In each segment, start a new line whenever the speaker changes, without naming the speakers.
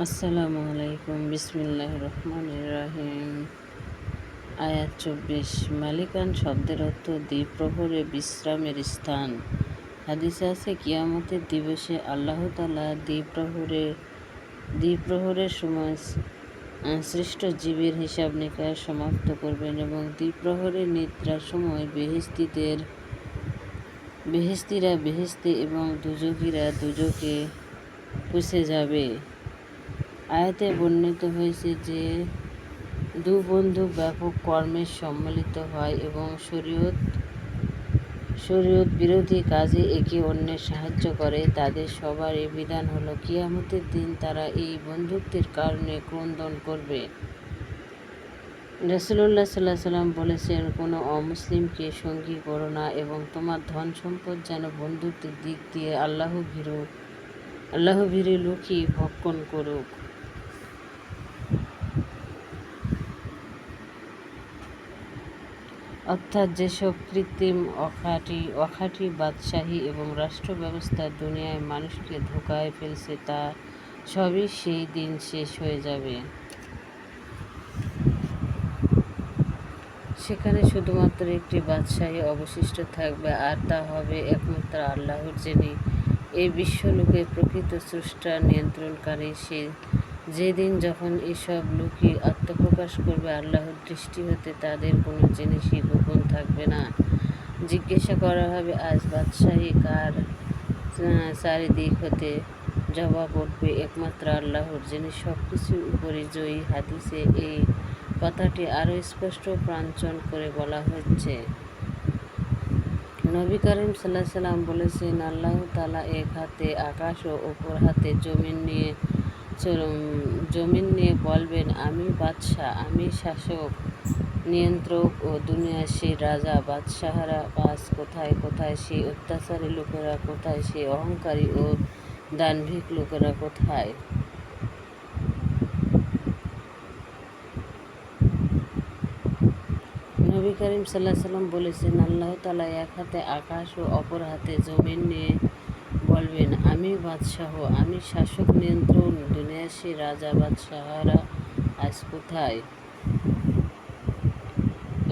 আসসালামু আলাইকুম বিসমিল্লাহ রহমান রাহিম। আয়াত চব্বিশ, মালিকান শব্দের অর্থ দ্বিপ্রহরে বিশ্রামের স্থান। হাদিসে আছে, কিয়ামতের দিবসে আল্লাহ তালা দ্বিপ্রহরে, দ্বিপ্রহরের সময় সৃষ্ট জীবের হিসাব নিকাশ সমাপ্ত করবেন এবং দ্বিপ্রহরের নিদ্রার সময় বেহেস্তিদের বেহেস্তিরা বেহেস্তি এবং দুজকিরা দুজকে পুষে যাবে। আয়াতে বর্ণিত হয়েছে যে দু বন্ধু ব্যাপক কর্মে সম্মিলিত হয় এবং শরীয়ত শরীয়ত বিরোধী কাজে একে অন্যের সাহায্য করে। তাদের সবার এই বিধান হলো, কিয়ামতের দিন তারা এই বন্ধুত্বের কারণে ক্রন্দন করবে। রসুল্লাহ সাল্লাহ সাল্লাম বলেছেন, কোনো অমুসলিমকে সঙ্গী করো না এবং তোমার ধন সম্পদ যেন বন্ধুত্বের দিক দিয়ে আল্লাহ ভীরু, আল্লাহ ভীরে লুকিয়ে ভক্ষণ করুক। অর্থাৎ যেসব কৃত্রিম অখাটি অখাটি বাদশাহী এবং রাষ্ট্র ব্যবস্থা দুনিয়ায় মানুষকে ধোকায় ফেলছে, তা সবই সেই দিন শেষ হয়ে যাবে। সেখানে শুধুমাত্র একটি বাদশাহী অবশিষ্ট থাকবে, আর তা হবে একমাত্র আল্লাহর, যিনি এই বিশ্বলোকের প্রকৃত স্রষ্টা, নিয়ন্ত্রণকারী সে যেদিন যখন এসব লোকই আত্মপ্রকাশ করবে, আল্লাহর দৃষ্টি হতে তাদের কোনো জিনিসই গোপন থাকবে না। জিজ্ঞাসা করা হবে, আজ বাদশাহী কার চারিদিক হতে জবাব উঠবে? একমাত্র আল্লাহর যিনি সব কিছুর উপরে জয়ী হাদিসে এই কথাটি আরও স্পষ্ট প্রাঞ্চন করে বলা হচ্ছে। নবী করিম সাল্লাহ সাল্লাম বলেছেন, আল্লাহ তালা এক হাতে আকাশ ও অপর হাতে জমিন নিয়ে জমিন নিয়ে বলবেন, আমি বাদশাহ, আমি শাসক, নিয়ন্ত্রক ও দুনিয়ার সেই রাজা, বাদশাহারা বাস কোথায় কোথায় সেই অত্যাচারী লোকেরা কোথায়, সেই অহংকারী ও দানভিক লোকেরা কোথায়? নবী করিম সাল্লাহ সাল্লাম বলেছেন, আল্লাহ তালা এক হাতে আকাশ ও অপর হাতে জমিন নিয়ে বলবেন, আমি বাদশাহ, আমি শাসক নিয়ন্ত্রণ দুনিয়াসী রাজা বাদশাহারা আজ কোথায়?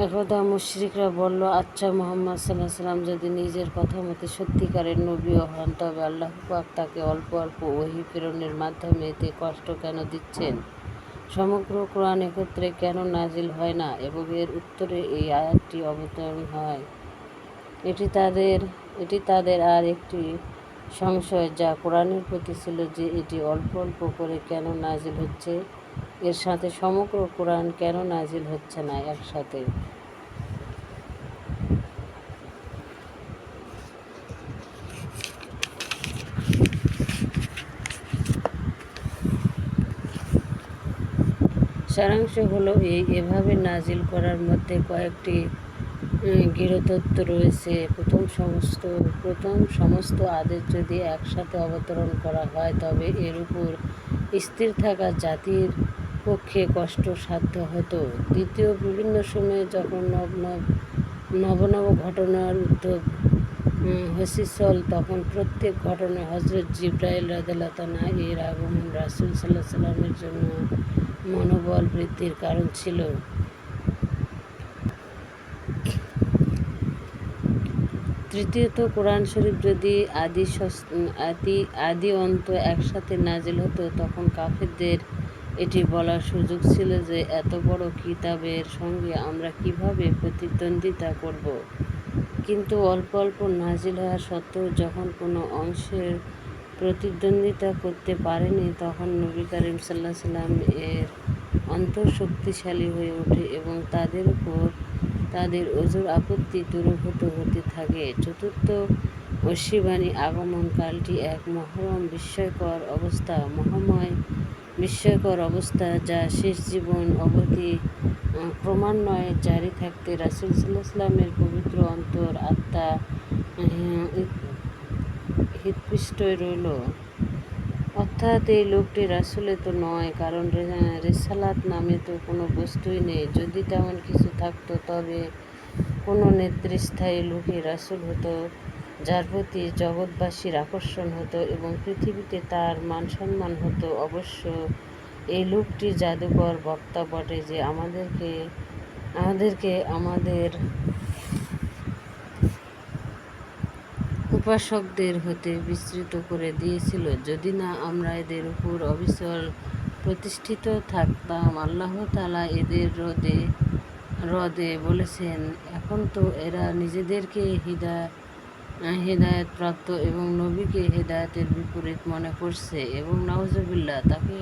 একদা মুশরিকরা বলল আচ্ছা মোহাম্মদ সাল্লাহ সাল্লাম যদি নিজের কথা মতে সত্যিকারের নবীও হন, তবে আল্লাহ পাক তাকে অল্প অল্প ওহি প্রেরণের মাধ্যমে এতে কষ্ট কেন দিচ্ছেন? সমগ্র কোরআন একত্রে কেন নাজিল হয় না এবং এর উত্তরে এই আয়াতটি অবতরণ হয়? এটি তাদের এটি তাদের আর একটি সংশয় যা কোরআনের প্রতি ছিল যে এটি অল্প অল্প করে কেন নাজিল হচ্ছে? এর সাথে সমগ্র কোরআন কেন নাজিল হচ্ছে না একসাথে? সারাংশ হলো এই, এভাবে নাজিল করার মধ্যে কয়েকটি গৃহতত্ত্ব রয়েছে। প্রথম সমস্ত প্রথম সমস্ত আদেশ যদি একসাথে অবতরণ করা হয়, তবে এর উপর স্থির থাকা জাতির পক্ষে কষ্টসাধ্য হতো। দ্বিতীয়, বিভিন্ন সময়ে যখন নব নব নব নব ঘটনার উদ্যোগ হসিসল, তখন প্রত্যেক ঘটনা হজরত জিব্রাইল রাদেলাতানা এর আগমন রাসুল সাল্লাহ সাল্লামের জন্য মনোবল বৃদ্ধির কারণ ছিল। তৃতীয়ত কোরআন শরীফ যদি আদি আদি আদি অন্ত একসাথে নাজিল হতো, তখন কাফেরদের এটি বলার সুযোগ ছিল যে এত বড় কিতাবের সঙ্গে আমরা কীভাবে প্রতিদ্বন্দ্বিতা করব। কিন্তু অল্প অল্প নাজিল হওয়া সত্ত্বেও যখন কোনো অংশের প্রতিদ্বন্দ্বিতা করতে পারেনি, তখন নবী করিম সাল্লাহ সাল্লাম এর অন্তঃশক্তিশালী হয়ে ওঠে এবং তাদের উপর তাদের অজুর আপত্তি দূরভূত হতে থাকে। চতুর্থ অশ্বিবাণী আগমনকালটি এক মহরম বিস্ময়কর অবস্থা, মহাময় বিস্ময়কর অবস্থা যা শেষ জীবন অবধি ক্রমান্বয়ে জারি থাকতে রাসুল সাল্লাহ সাল্লামের পবিত্র অন্তর আত্মা হৃৎপৃষ্টই রইল। অর্থাৎ এই লোকটি রাসুলে তো নয়, কারণ রেসালাত নামে তো কোনো বস্তুই নেই। যদি তেমন কিছু থাকতো, তবে কোনো নেতৃস্থায়ী লোকই রাসুল হতো, যার প্রতি জগৎবাসীর আকর্ষণ হতো এবং পৃথিবীতে তার মান সম্মান হতো। অবশ্য এই লোকটি জাদুকর বক্তা বটে যে আমাদেরকে আমাদেরকে আমাদের উপাসকদের হতে বিস্তৃত করে দিয়েছিল। যদি না আমরা এদের উপর অবিচল প্রতিষ্ঠিত থাকতাম, আল্লাহ তালা এদের রদে রদে বলেছেন, এখন তো এরা নিজেদেরকে হিদা হেদায়তপ্রাপ্ত এবং নবীকে হেদায়তের বিপরীত মনে করছে এবং নওয়াজবিল্লা তাকে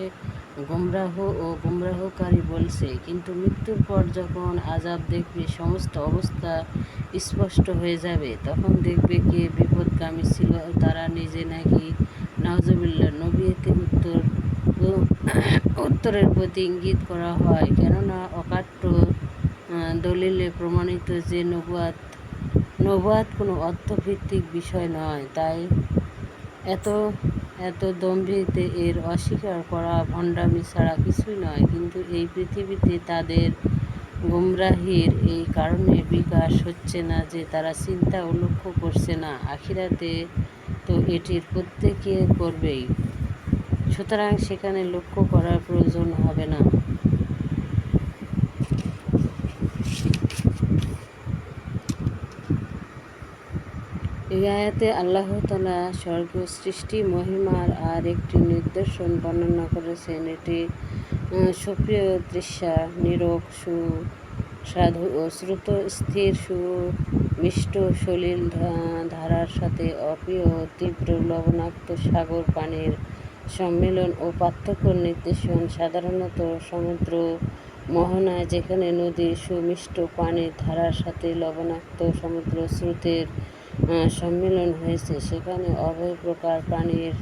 গুমরাহ ও গুমরাহকারী বলছে। কিন্তু মৃত্যুর পর যখন আজাব দেখবে, সমস্ত অবস্থা স্পষ্ট হয়ে যাবে। তখন দেখবে কে বিপদগামী ছিল, তারা নিজে নাকি নওয়াজবিল্লা নবী উত্তর, উত্তরের প্রতি ইঙ্গিত করা হয়। কেননা অকাট্য দলিলে প্রমাণিত যে নবুয়াত নবুয়াত কোনো অর্থভিত্তিক বিষয় নয়, তাই এত এত দম্ভিতে এর অস্বীকার করা ভণ্ডামি ছাড়া কিছুই নয়। কিন্তু এই পৃথিবীতে তাদের গুমরাহির এই কারণে বিকাশ হচ্ছে না যে তারা চিন্তা ও লক্ষ্য করছে না, আখিরাতে তো এটির প্রত্যেকে করবেই। সুতরাং সেখানে লক্ষ্য করার প্রয়োজন হবে না এই আয়াতে আল্লাহ তালা স্বর্গ সৃষ্টি, মহিমার আর একটি নিদর্শন বর্ণনা করেছেন। এটি সুপ্রিয় দৃশ্যা নিরোগ, সু, সাধু ও শ্রুত, স্থির সু মিষ্ট সলিল ধারার সাথে অপ্রিয় তীব্র লবণাক্ত সাগর পানির সম্মেলন ও পার্থক্য নির্দেশন। সাধারণত সমুদ্র মোহনায় যেখানে নদীর সুমিষ্ট পানির ধারার সাথে লবণাক্ত সমুদ্র স্রোতের সম্মেলন হয়েছে। সেখানে অভয় প্রকার প্রাণীর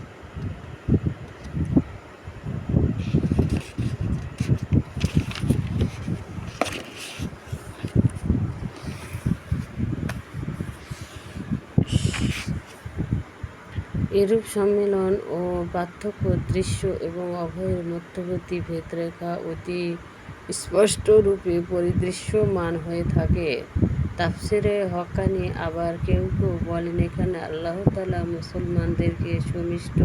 এরূপ সম্মেলন ও পার্থক্য, দৃশ্য এবং অভয়ের মধ্যবর্তী ভেদরেখা অতি স্পষ্ট রূপে পরিদৃশ্যমান হয়ে থাকে। তাফসিরে হকানি আবার কেউ কেউ বলেন, এখানে আল্লাহ তালা মুসলমানদেরকে সুমিষ্ট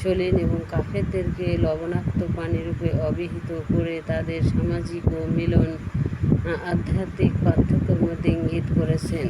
সলিন এবং কাফেরদেরকে লবণাক্ত পানিরূপে অবিহিত করে তাদের সামাজিক ও মিলন, আধ্যাত্মিক পার্থক্যের মধ্যে ইঙ্গিত করেছেন।